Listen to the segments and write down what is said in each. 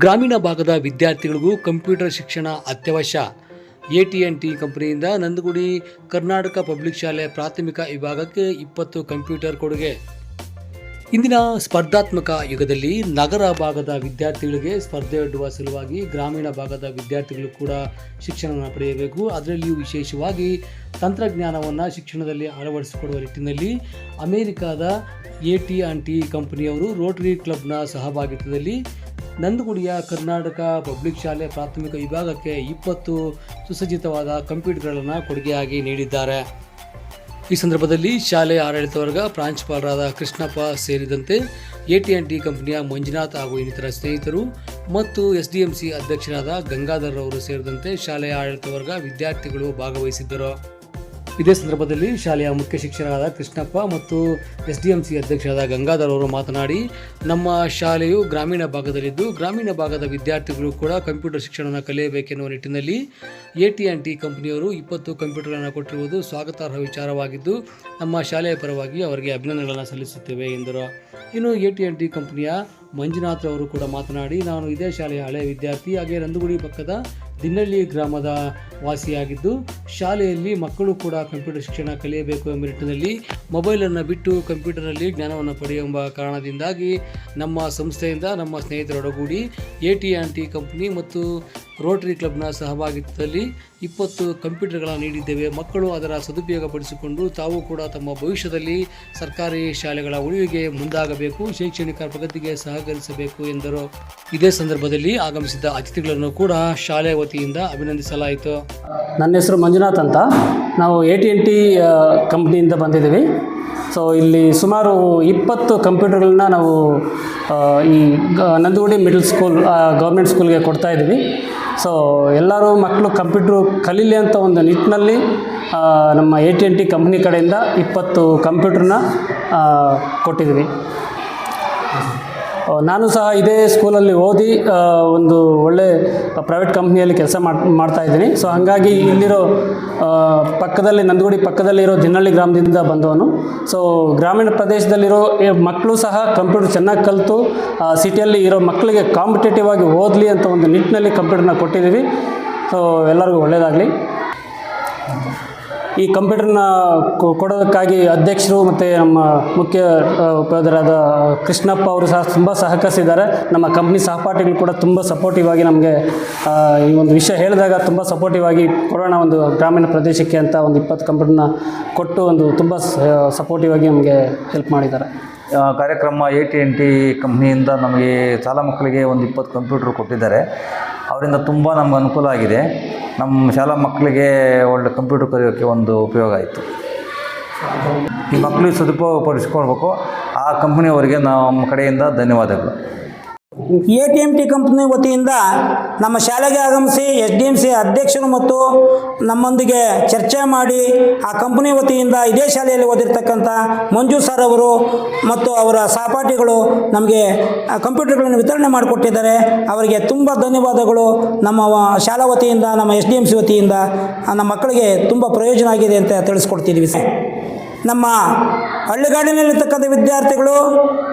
ಗ್ರಾಮೀಣ ಭಾಗದ ವಿದ್ಯಾರ್ಥಿಗಳಿಗೂ ಕಂಪ್ಯೂಟರ್ ಶಿಕ್ಷಣ ಅತ್ಯವಶ್ಯ. ಎ ಟಿ ಎನ್ ಟಿ ಕಂಪನಿಯಿಂದ ನಂದಗುಡಿ, ಕರ್ನಾಟಕ ಪಬ್ಲಿಕ್ ಶಾಲೆ ಪ್ರಾಥಮಿಕ ವಿಭಾಗಕ್ಕೆ ಇಪ್ಪತ್ತು ಕಂಪ್ಯೂಟರ್ ಕೊಡುಗೆ. ಇಂದಿನ ಸ್ಪರ್ಧಾತ್ಮಕ ಯುಗದಲ್ಲಿ ನಗರ ಭಾಗದ ವಿದ್ಯಾರ್ಥಿಗಳಿಗೆ ಸ್ಪರ್ಧೆ ಒಡ್ಡುವ ಸಲುವಾಗಿ ಗ್ರಾಮೀಣ ಭಾಗದ ವಿದ್ಯಾರ್ಥಿಗಳು ಕೂಡ ಶಿಕ್ಷಣವನ್ನು ಪಡೆಯಬೇಕು. ಅದರಲ್ಲಿಯೂ ವಿಶೇಷವಾಗಿ ತಂತ್ರಜ್ಞಾನವನ್ನು ಶಿಕ್ಷಣದಲ್ಲಿ ಅಳವಡಿಸಿಕೊಡುವ ನಿಟ್ಟಿನಲ್ಲಿ ಅಮೇರಿಕಾದ ಎ ಟಿ ಆನ್ ಟಿ ಕಂಪನಿಯವರು ರೋಟರಿ ಕ್ಲಬ್ನ ಸಹಭಾಗಿತ್ವದಲ್ಲಿ ನಂದಗುಡಿಯ ಕರ್ನಾಟಕ ಪಬ್ಲಿಕ್ ಶಾಲೆ ಪ್ರಾಥಮಿಕ ವಿಭಾಗಕ್ಕೆ ಇಪ್ಪತ್ತು ಸುಸಜ್ಜಿತವಾದ ಕಂಪ್ಯೂಟರ್ಗಳನ್ನು ಕೊಡುಗೆಯಾಗಿ ನೀಡಿದ್ದಾರೆ. ಈ ಸಂದರ್ಭದಲ್ಲಿ ಶಾಲೆಯ ಆಡಳಿತ ವರ್ಗ ಪ್ರಾಂಶುಪಾಲರಾದ ಕೃಷ್ಣಪ್ಪ ಸೇರಿದಂತೆ ಎ ಟಿ ಎನ್ ಟಿ ಕಂಪನಿಯ ಮಂಜುನಾಥ್ ಹಾಗೂ ಇನ್ನಿತರ ಸ್ನೇಹಿತರು ಮತ್ತು ಎಸ್ ಡಿ ಎಂ ಸಿ ಅಧ್ಯಕ್ಷರಾದ ಗಂಗಾಧರ್ ಅವರು ಸೇರಿದಂತೆ ಶಾಲೆಯ ಆಡಳಿತ ವರ್ಗ ವಿದ್ಯಾರ್ಥಿಗಳು ಭಾಗವಹಿಸಿದ್ದರು. ಇದೇ ಸಂದರ್ಭದಲ್ಲಿ ಶಾಲೆಯ ಮುಖ್ಯ ಶಿಕ್ಷಕರಾದ ಕೃಷ್ಣಪ್ಪ ಮತ್ತು ಎಸ್ ಡಿ ಎಂ ಸಿ ಅಧ್ಯಕ್ಷರಾದ ಗಂಗಾಧರ್ ಅವರು ಮಾತನಾಡಿ, ನಮ್ಮ ಶಾಲೆಯು ಗ್ರಾಮೀಣ ಭಾಗದಲ್ಲಿದ್ದು, ಗ್ರಾಮೀಣ ಭಾಗದ ವಿದ್ಯಾರ್ಥಿಗಳು ಕೂಡ ಕಂಪ್ಯೂಟರ್ ಶಿಕ್ಷಣವನ್ನು ಕಲಿಯಬೇಕೆನ್ನುವ ನಿಟ್ಟಿನಲ್ಲಿ ಎ ಟಿ ಆ್ಯಂಡ್ ಟಿ ಕಂಪನಿಯವರು ಇಪ್ಪತ್ತು ಕಂಪ್ಯೂಟರ್ಗಳನ್ನು ಕೊಟ್ಟಿರುವುದು ಸ್ವಾಗತಾರ್ಹ ವಿಚಾರವಾಗಿದ್ದು, ನಮ್ಮ ಶಾಲೆಯ ಪರವಾಗಿ ಅವರಿಗೆ ಅಭಿನಂದನೆಗಳನ್ನು ಸಲ್ಲಿಸುತ್ತೇವೆ ಎಂದರು. ಇನ್ನು ಎ ಟಿ ಆ್ಯಂಡ್ ಟಿ ಕಂಪನಿಯ ಮಂಜುನಾಥ್ ಅವರು ಕೂಡ ಮಾತನಾಡಿ, ನಾನು ಇದೇ ಶಾಲೆಯ ಹಳೆಯ ವಿದ್ಯಾರ್ಥಿ, ಹಾಗೆ ರಂದುಗುಡಿ ಪಕ್ಕದ ದಿನ್ನಳ್ಳಿ ಗ್ರಾಮದ ವಾಸಿಯಾಗಿದ್ದು, ಶಾಲೆಯಲ್ಲಿ ಮಕ್ಕಳು ಕೂಡ ಕಂಪ್ಯೂಟರ್ ಶಿಕ್ಷಣ ಕಲಿಯಬೇಕು ಎಂಬ ನಿಟ್ಟಿನಲ್ಲಿ ಮೊಬೈಲನ್ನು ಬಿಟ್ಟು ಕಂಪ್ಯೂಟರಲ್ಲಿ ಜ್ಞಾನವನ್ನು ಪಡೆಯುವ ಕಾರಣದಿಂದಾಗಿ ನಮ್ಮ ಸಂಸ್ಥೆಯಿಂದ ನಮ್ಮ ಸ್ನೇಹಿತರೊಡಗೂಡಿ, A T and T company ಮತ್ತು ರೋಟರಿ ಕ್ಲಬ್ನ ಸಹಭಾಗಿತ್ವದಲ್ಲಿ ಇಪ್ಪತ್ತು ಕಂಪ್ಯೂಟರ್ಗಳನ್ನು ನೀಡಿದ್ದೇವೆ. ಮಕ್ಕಳು ಅದರ ಸದುಪಯೋಗ ಪಡಿಸಿಕೊಂಡು ತಾವು ಕೂಡ ತಮ್ಮ ಭವಿಷ್ಯದಲ್ಲಿ ಸರ್ಕಾರಿ ಶಾಲೆಗಳ ಉಳಿವಿಗೆ ಮುಂದಾಗಬೇಕು, ಶೈಕ್ಷಣಿಕ ಪ್ರಗತಿಗೆ ಸಹಕರಿಸಬೇಕು ಎಂದರು. ಇದೇ ಸಂದರ್ಭದಲ್ಲಿ ಆಗಮಿಸಿದ್ದ ಅತಿಥಿಗಳನ್ನು ಕೂಡ ಶಾಲೆ ವತಿಯಿಂದ ಅಭಿನಂದಿಸಲಾಯಿತು. ನನ್ನ ಹೆಸರು ಮಂಜುನಾಥ್ ಅಂತ. ನಾವು ಎ ಟಿ ಎನ್ ಟಿ ಕಂಪ್ನಿಯಿಂದ ಬಂದಿದ್ದೀವಿ. ಸೊ ಇಲ್ಲಿ ಸುಮಾರು ಇಪ್ಪತ್ತು ಕಂಪ್ಯೂಟರ್ಗಳನ್ನ ನಾವು ಈ ನಂದಗುಡಿ ಮಿಡಲ್ ಸ್ಕೂಲ್ ಗೌರ್ಮೆಂಟ್ ಸ್ಕೂಲ್ಗೆ ಕೊಡ್ತಾ ಇದ್ದೀವಿ. ಸೊ ಎಲ್ಲರೂ ಮಕ್ಕಳು ಕಂಪ್ಯೂಟ್ರು ಕಲೀಲಿ ಅಂತ ಒಂದು ನಿಟ್ಟಿನಲ್ಲಿ ನಮ್ಮ A T and T company ಕಡೆಯಿಂದ ಇಪ್ಪತ್ತು ಕಂಪ್ಯೂಟ್ರನ್ನ ಕೊಟ್ಟಿದ್ದೀವಿ. ನಾನು ಸಹ ಇದೇ ಸ್ಕೂಲಲ್ಲಿ ಓದಿ ಒಂದು ಒಳ್ಳೆ ಪ್ರೈವೇಟ್ ಕಂಪ್ನಿಯಲ್ಲಿ ಕೆಲಸ ಮಾಡ್ತಾ ಇದ್ದೀನಿ. ಸೊ ಹಾಗಾಗಿ ಇಲ್ಲಿರೋ ಪಕ್ಕದಲ್ಲಿ ನಂದಗುಡಿ ಪಕ್ಕದಲ್ಲಿರೋ ದಿನಹಳ್ಳಿ ಗ್ರಾಮದಿಂದ ಬಂದವನು. ಸೊ ಗ್ರಾಮೀಣ ಪ್ರದೇಶದಲ್ಲಿರೋ ಮಕ್ಕಳು ಸಹ ಕಂಪ್ಯೂಟರ್ ಚೆನ್ನಾಗಿ ಕಲಿತು ಸಿಟಿಯಲ್ಲಿ ಇರೋ ಮಕ್ಕಳಿಗೆ ಕಾಂಪಿಟೇಟಿವ್ ಆಗಿ ಓದಲಿ ಅಂತ ಒಂದು ನಿಟ್ಟಿನಲ್ಲಿ ಕಂಪ್ಯೂಟರ್ನ ಕೊಟ್ಟಿದ್ದೀವಿ. ಸೊ ಎಲ್ಲರಿಗೂ ಒಳ್ಳೆಯದಾಗಲಿ ಈ ಕಂಪ್ಯೂಟರ್ನ ಕೊಡೋದಕ್ಕಾಗಿ ಅಧ್ಯಕ್ಷರು ಮತ್ತು ನಮ್ಮ ಮುಖ್ಯ ಉಪಾಧ್ಯರಾದ ಕೃಷ್ಣಪ್ಪ ಅವರು ಸಹ ತುಂಬ ಸಹಕರಿಸಿದ್ದಾರೆ. ನಮ್ಮ ಕಂಪ್ನಿ ಸಹಪಾಠಿಗಳು ಕೂಡ ತುಂಬ ಸಪೋರ್ಟಿವ್ ಆಗಿ ನಮಗೆ ಈ ಒಂದು ವಿಷಯ ಹೇಳಿದಾಗ ತುಂಬ ಸಪೋರ್ಟಿವ್ ಆಗಿ ಕೊಡೋಣ ಒಂದು ಗ್ರಾಮೀಣ ಪ್ರದೇಶಕ್ಕೆ ಅಂತ ಒಂದು ಇಪ್ಪತ್ತು ಕಂಪ್ಯೂಟರ್ನ ಕೊಟ್ಟು ಒಂದು ತುಂಬ ಸಪೋರ್ಟಿವ್ ಆಗಿ ನಮಗೆ ಹೆಲ್ಪ್ ಮಾಡಿದ್ದಾರೆ. ಕಾರ್ಯಕ್ರಮ ಎ ಟಿ ಎನ್ ಟಿ ಕಂಪ್ನಿಯಿಂದ ನಮಗೆ ಶಾಲಾ ಮಕ್ಕಳಿಗೆ ಒಂದು ಇಪ್ಪತ್ತು ಕಂಪ್ಯೂಟ್ರ್ ಕೊಟ್ಟಿದ್ದಾರೆ. ಅವರಿಂದ ತುಂಬ ನಮ್ಗೆ ಅನುಕೂಲ ಆಗಿದೆ. ನಮ್ಮ ಶಾಲಾ ಮಕ್ಕಳಿಗೆ ಒಳ್ಳೆ ಕಂಪ್ಯೂಟರ್ ಕಲಿಯೋಕ್ಕೆ ಒಂದು ಉಪಯೋಗ ಆಯಿತು. ಈ ಮಕ್ಕಳಿಗೆ ಸದುಪಯೋಗಪಡಿಸ್ಕೊಳ್ಬೇಕು ಆ ಕಂಪ್ನಿಯವರಿಗೆ ನಮ್ಮ ಕಡೆಯಿಂದ ಧನ್ಯವಾದಗಳು. A T and T company ವತಿಯಿಂದ ನಮ್ಮ ಶಾಲೆಗೆ ಆಗಮಿಸಿ ಎಸ್ ಡಿ ಎಂ ಸಿ ಅಧ್ಯಕ್ಷರು ಮತ್ತು ನಮ್ಮೊಂದಿಗೆ ಚರ್ಚೆ ಮಾಡಿ ಆ ಕಂಪನಿ ವತಿಯಿಂದ ಇದೇ ಶಾಲೆಯಲ್ಲಿ ಓದಿರ್ತಕ್ಕಂಥ ಮಂಜು ಸರ್ ಅವರು ಮತ್ತು ಅವರ ಸಹಪಾಠಿಗಳು ನಮಗೆ ಕಂಪ್ಯೂಟರ್ಗಳನ್ನು ವಿತರಣೆ ಮಾಡಿಕೊಟ್ಟಿದ್ದಾರೆ. ಅವರಿಗೆ ತುಂಬ ಧನ್ಯವಾದಗಳು. ನಮ್ಮ ಶಾಲಾ ವತಿಯಿಂದ, ನಮ್ಮ ಎಸ್ ಡಿ ಎಂ ಸಿ ವತಿಯಿಂದ ನಮ್ಮ ಮಕ್ಕಳಿಗೆ ತುಂಬ ಪ್ರಯೋಜನ ಆಗಿದೆ ಅಂತ ತಿಳಿಸ್ಕೊಡ್ತಿದ್ದೀವಿ ಸರ್. ನಮ್ಮ ಹಳ್ಳಿಗಾಡಿನಲ್ಲಿರ್ತಕ್ಕಂಥ ವಿದ್ಯಾರ್ಥಿಗಳು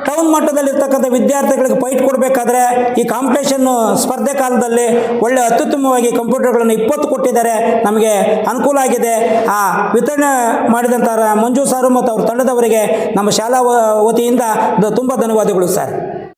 ಟೌನ್ ಮಟ್ಟದಲ್ಲಿರ್ತಕ್ಕಂಥ ವಿದ್ಯಾರ್ಥಿಗಳಿಗೆ ಫೈಟ್ ಕೊಡಬೇಕಾದ್ರೆ ಈ ಕಾಂಪಿಟೇಷನ್ನು ಸ್ಪರ್ಧೆ ಕಾಲದಲ್ಲಿ ಒಳ್ಳೆ ಅತ್ಯುತ್ತಮವಾಗಿ ಕಂಪ್ಯೂಟರ್ಗಳನ್ನು ಇಪ್ಪತ್ತು ಕೊಟ್ಟಿದ್ದಾರೆ. ನಮಗೆ ಅನುಕೂಲ ಆಗಿದೆ. ಆ ವಿತರಣೆ ಮಾಡಿದಂಥ ಮಂಜು ಸಾರು ಮತ್ತು ಅವ್ರ ತಂಡದವರಿಗೆ ನಮ್ಮ ಶಾಲಾ ವತಿಯಿಂದ ತುಂಬ ಧನ್ಯವಾದಗಳು ಸರ್.